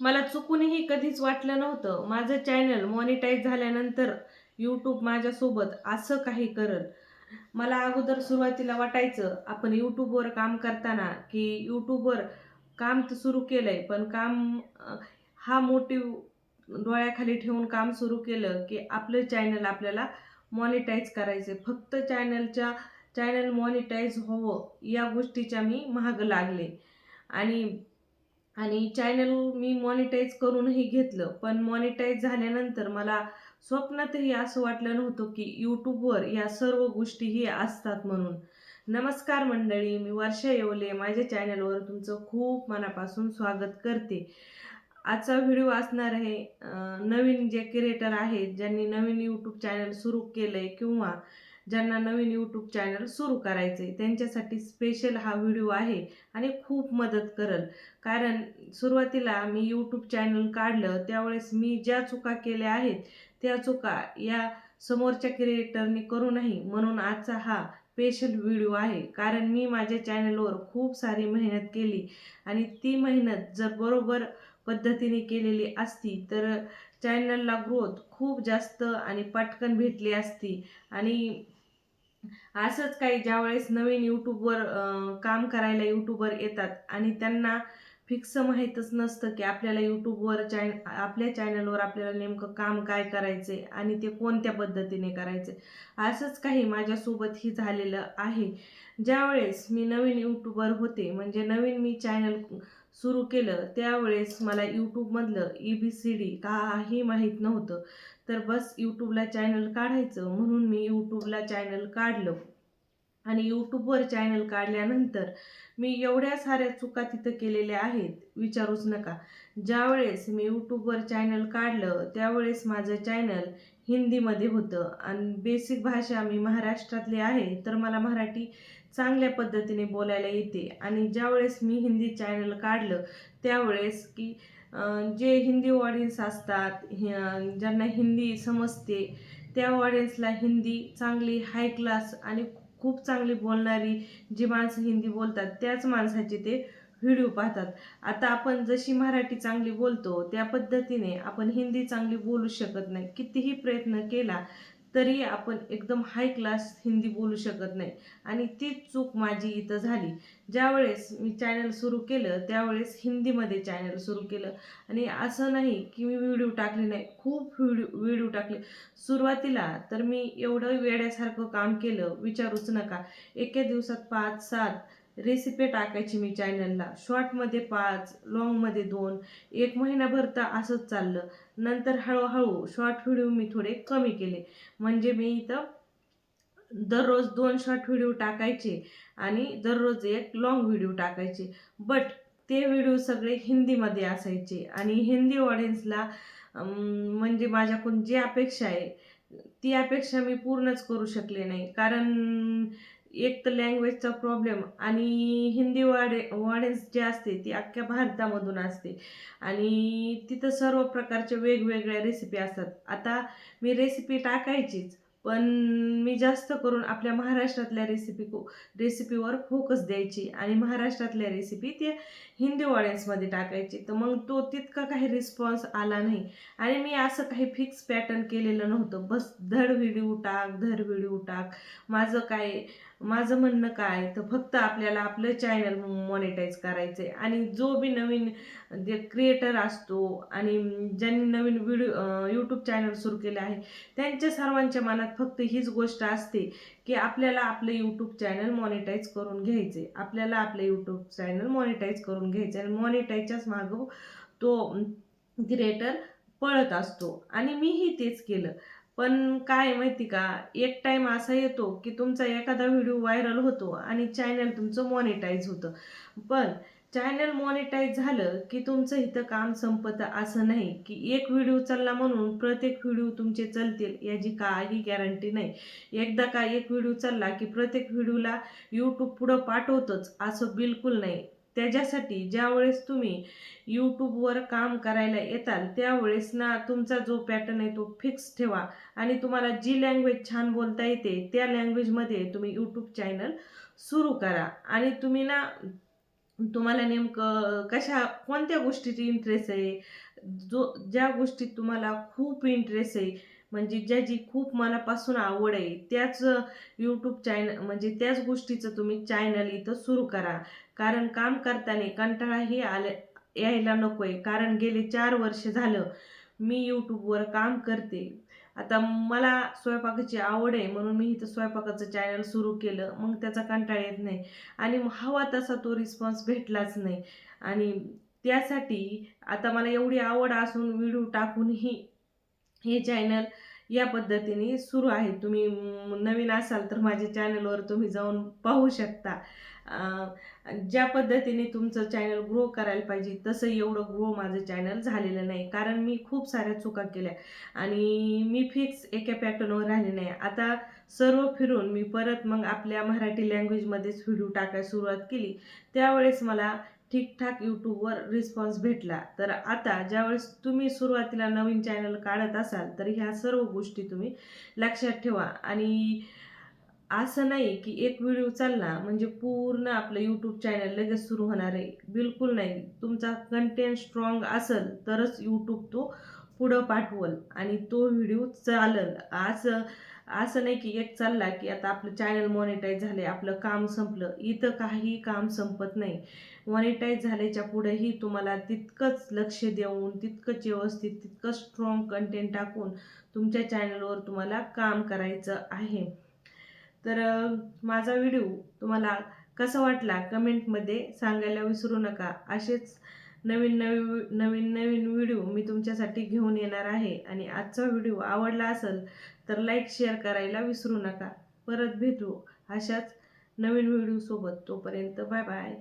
मला चुकूनही कधीच वाटलं नव्हतं. माझं चॅनल मॉनिटाईज झाल्यानंतर यूट्यूब माझ्यासोबत असं काही करल. मला अगोदर सुरुवातीला वाटायचं आपण यूट्यूबवर काम करताना की यूट्यूबवर काम तर सुरू केलं आहे पण काम हा मोटिव डोळ्याखाली ठेवून काम सुरू केलं की आपलं चॅनल आपल्याला मॉनिटाईज करायचं फक्त चॅनलच्या चॅनल मॉनिटाईज व्हावं या गोष्टीच्या मी महाग लागले. आणि आणि चॅनल मी मॉनिटाईज करूनही घेतलं. पण मॉनिटाईज झाल्यानंतर मला स्वप्नातही असं वाटलं नव्हतं की यूट्यूबवर या सर्व गोष्टीही असतात म्हणून. नमस्कार मंडळी मी वर्षा येवले. माझ्या चॅनलवर तुमचं खूप मनापासून स्वागत करते. आजचा व्हिडिओ असणार आहे नवीन जे क्रिएटर आहेत ज्यांनी नवीन यूट्यूब चॅनल सुरू केलं आहे किंवा ज्यांना नवीन यूट्यूब चॅनल सुरू करायचे त्यांच्यासाठी स्पेशल हा व्हिडिओ आहे आणि खूप मदत करल. कारण सुरुवातीला मी यूट्यूब चॅनल काढलं त्यावेळेस मी ज्या चुका केल्या आहेत त्या चुका या समोरच्या क्रिएटरनी करू नाही म्हणून आजचा हा स्पेशल व्हिडिओ आहे. कारण मी माझ्या चॅनलवर खूप सारी मेहनत केली आणि ती मेहनत जर बरोबर पद्धतीने केलेली असती तर चॅनलला ग्रोथ खूप जास्त आणि पटकन भेटली असती आणि असंच काही ज्यावेळेस नवीन यूट्यूबवर काम करायला यूट्यूबर येतात आणि त्यांना फिक्स माहीतच नसतं की आपल्याला यूट्यूबवर चॅन आपल्या चॅनलवर आपल्याला नेमकं काम काय करायचे आणि ते कोणत्या पद्धतीने करायचे असंच काही माझ्यासोबतही झालेलं आहे. ज्यावेळेस मी नवीन यूट्यूबर होते म्हणजे नवीन मी चॅनल सुरू केलं त्यावेळेस मला यूट्यूबमधलं ई बी सी डी काही माहीत नव्हतं. तर बस यूट्यूबला चॅनल काढायचं म्हणून मी यूट्यूबला चॅनल काढलं. आणि यूट्यूबवर चॅनल काढल्यानंतर मी एवढ्या साऱ्या चुका तिथं केलेल्या आहेत विचारूच नका. ज्यावेळेस मी यूट्यूबवर चॅनल काढलं त्यावेळेस माझं चॅनल हिंदीमध्ये होतं आणि बेसिक भाषा मी महाराष्ट्रातली आहे तर मला मराठी चांगल्या पद्धतीने बोलायला येते. आणि ज्यावेळेस मी हिंदी चॅनल काढलं त्यावेळेस की जे हिंदी ऑडियन्स असतात ज्यांना हिंदी समजते त्या ऑडियन्सला हिंदी चांगली हाय क्लास आणि खूप चांगली बोलणारी जी माणसं हिंदी बोलतात त्याच माणसाचे ते व्हिडिओ पाहतात. आता आपण जशी मराठी चांगली बोलतो त्या पद्धतीने आपण हिंदी चांगली बोलू शकत नाही. कितीही प्रयत्न केला तरी आपण एकदम हाय क्लास हिंदी बोलू शकत नाही. आणि तीच चूक माझी इथं झाली. ज्यावेळेस मी चॅनल सुरू केलं त्यावेळेस हिंदीमध्ये चॅनल सुरू केलं. आणि असं नाही की मी व्हिडिओ टाकले नाही खूप व्हिडिओ व्हिडिओ टाकले. सुरुवातीला तर मी एवढं वेड्यासारखं काम केलं विचारूच नका. एका दिवसात पाच सात रेसिपी टाकायची मी चॅनलला शॉर्टमध्ये पाच लॉंगमध्ये दोन. एक महिनाभर तर असंच चाललं. नंतर हळूहळू शॉर्ट व्हिडिओ मी थोडे कमी केले. म्हणजे मी इथं दररोज दोन शॉर्ट व्हिडिओ टाकायचे आणि दररोज एक लॉंग व्हिडिओ टाकायचे. बट ते व्हिडिओ सगळे हिंदीमध्ये असायचे आणि हिंदी ऑडियन्सला म्हणजे माझ्याकडून जी अपेक्षा आहे ती अपेक्षा मी पूर्णच करू शकले नाही. कारण एक तर लँग्वेजचा प्रॉब्लेम आणि हिंदी वाडे ऑडियन्स जे असते ती अख्ख्या भारतामधून असते. आणि तिथं सर्व प्रकारच्या वेगवेगळ्या रेसिपी असतात. आता मी रेसिपी टाकायचीच पण मी जास्त करून आपल्या महाराष्ट्रातल्या रेसिपी रेसिपीवर फोकस द्यायची. आणि महाराष्ट्रातल्या रेसिपी त्या हिंदी ऑडियन्समध्ये टाकायची. तर मग तो तितका काही रिस्पॉन्स आला नाही. आणि मी असं काही फिक्स पॅटर्न केलेलं नव्हतं. बस धड व्हिडिओ टाक धड व्हिडिओ टाक माझं काय माझं म्हणणं काय? तर फक्त आपल्याला आपलं चॅनल मॉनिटाईज करायचं आहे आणि जो बी नवीन जे क्रिएटर असतो आणि ज्यांनी नवीन व्हिडिओ यूट्यूब चॅनल सुरू केले आहे त्यांच्या सर्वांच्या मनात फक्त हीच गोष्ट असते की आपल्याला आपलं यूट्यूब चॅनल मॉनिटाईज करून घ्यायचे आपल्याला आपलं यूट्यूब चॅनल मॉनिटाईज करून घ्यायचे आणि मॉनिटाईजच्याच मागं तो क्रिएटर पळत असतो. आणि मीही तेच केलं. पण काय माहिती का? एक टाईम असा येतो की तुमचा एखादा व्हिडिओ व्हायरल होतो आणि चॅनल तुमचं मॉनिटाईज होतं. पण चॅनल मॉनिटाईज झालं की तुमचं इथं काम संपतं असं नाही की एक व्हिडिओ चालला म्हणून प्रत्येक व्हिडिओ तुमचे चालतील याची काही गॅरंटी नाही. एकदा का एक व्हिडिओ चालला की प्रत्येक व्हिडिओला यूट्यूब पुढं पाठवतंच असं बिलकुल नाही. त्याच्यासाठी ज्यावेळेस तुम्ही यूट्यूबवर काम करायला येताल त्यावेळेस ना तुमचा जो पॅटर्न आहे तो फिक्स ठेवा. आणि तुम्हाला जी लँग्वेज छान बोलता येते त्या लँग्वेजमध्ये तुम्ही यूट्यूब चॅनल सुरू करा. आणि तुम्ही ना तुम्हाला नेमकं कशा कोणत्या गोष्टीची इंटरेस्ट आहे? जो ज्या गोष्टीत तुम्हाला खूप इंटरेस्ट आहे म्हणजे ज्याची खूप मनापासून आवड आहे त्याच यूट्यूब चॅनल म्हणजे त्याच गोष्टीचं तुम्ही चॅनल इथं सुरू करा. कारण काम करताना कंटाळाही आले यायला नको आहे कारण गेले चार वर्ष झालं. मी यूट्यूबवर काम करते. आता मला स्वयंपाकाची आवड आहे म्हणून मी इथं स्वयंपाकाचं चॅनल सुरू केलं. मग त्याचा कंटाळा येत नाही. आणि हवा तसा तो रिस्पॉन्स भेटलाच नाही. आणि त्यासाठी आता मला एवढी आवड असून व्हिडिओ टाकूनही हे चॅनल या पद्धतीने सुरू आहे. तुम्ही नवीन असाल तर माझ्या चॅनलवर तुम्ही जाऊन पाहू शकता. ज्या पद्धतीने तुमचं चॅनल ग्रो करायला पाहिजे तसं एवढं ग्रो माझं चॅनल झालेलं नाही. कारण मी खूप साऱ्या चुका केल्या आणि मी फिक्स एका पॅटर्नवर राहिले नाही. आता सर्व फिरून मी परत मग आपल्या मराठी लँग्वेजमध्येच व्हिडिओ टाकायला सुरुवात केली. त्यावेळेस मला ठीकठाक यूट्यूबवर रिस्पॉन्स भेटला. तर आता ज्यावेळेस तुम्ही सुरुवातीला नवीन चॅनल काढत असाल तर ह्या सर्व गोष्टी तुम्ही लक्षात ठेवा. आणि असं नाही की एक व्हिडिओ चालला म्हणजे पूर्ण आपलं यूट्यूब चॅनल लगेच सुरू होणार आहे. बिलकुल नाही. तुमचा कंटेंट स्ट्रॉंग असेल तरच यूट्यूब तो पुढं पाठवल आणि तो व्हिडिओ चालल. असं असं नाही की एक चालला की आता आपलं चॅनल मॉनिटाईज झाले आपलं काम संपलं. इथं काही काम संपत नाही. मॉनिटाईज झाल्याच्या पुढेही तुम्हाला तितकंच लक्ष देऊन तितकंच व्यवस्थित तितकं स्ट्रॉंग कंटेंट टाकून तुमच्या चॅनलवर तुम्हाला काम करायचं आहे. तर माझा व्हिडिओ तुम्हाला कसा वाटला? कमेंटमध्ये सांगायला विसरू नका. असेच नवीन नवीन नवीन नवीन व्हिडिओ मी तुमच्यासाठी घेऊन येणार आहे. आणि आजचा व्हिडिओ आवडला असेल तर लाईक शेअर करायला विसरू नका. परत भेटू अशाच नवीन व्हिडिओसोबत तोपर्यंत बाय बाय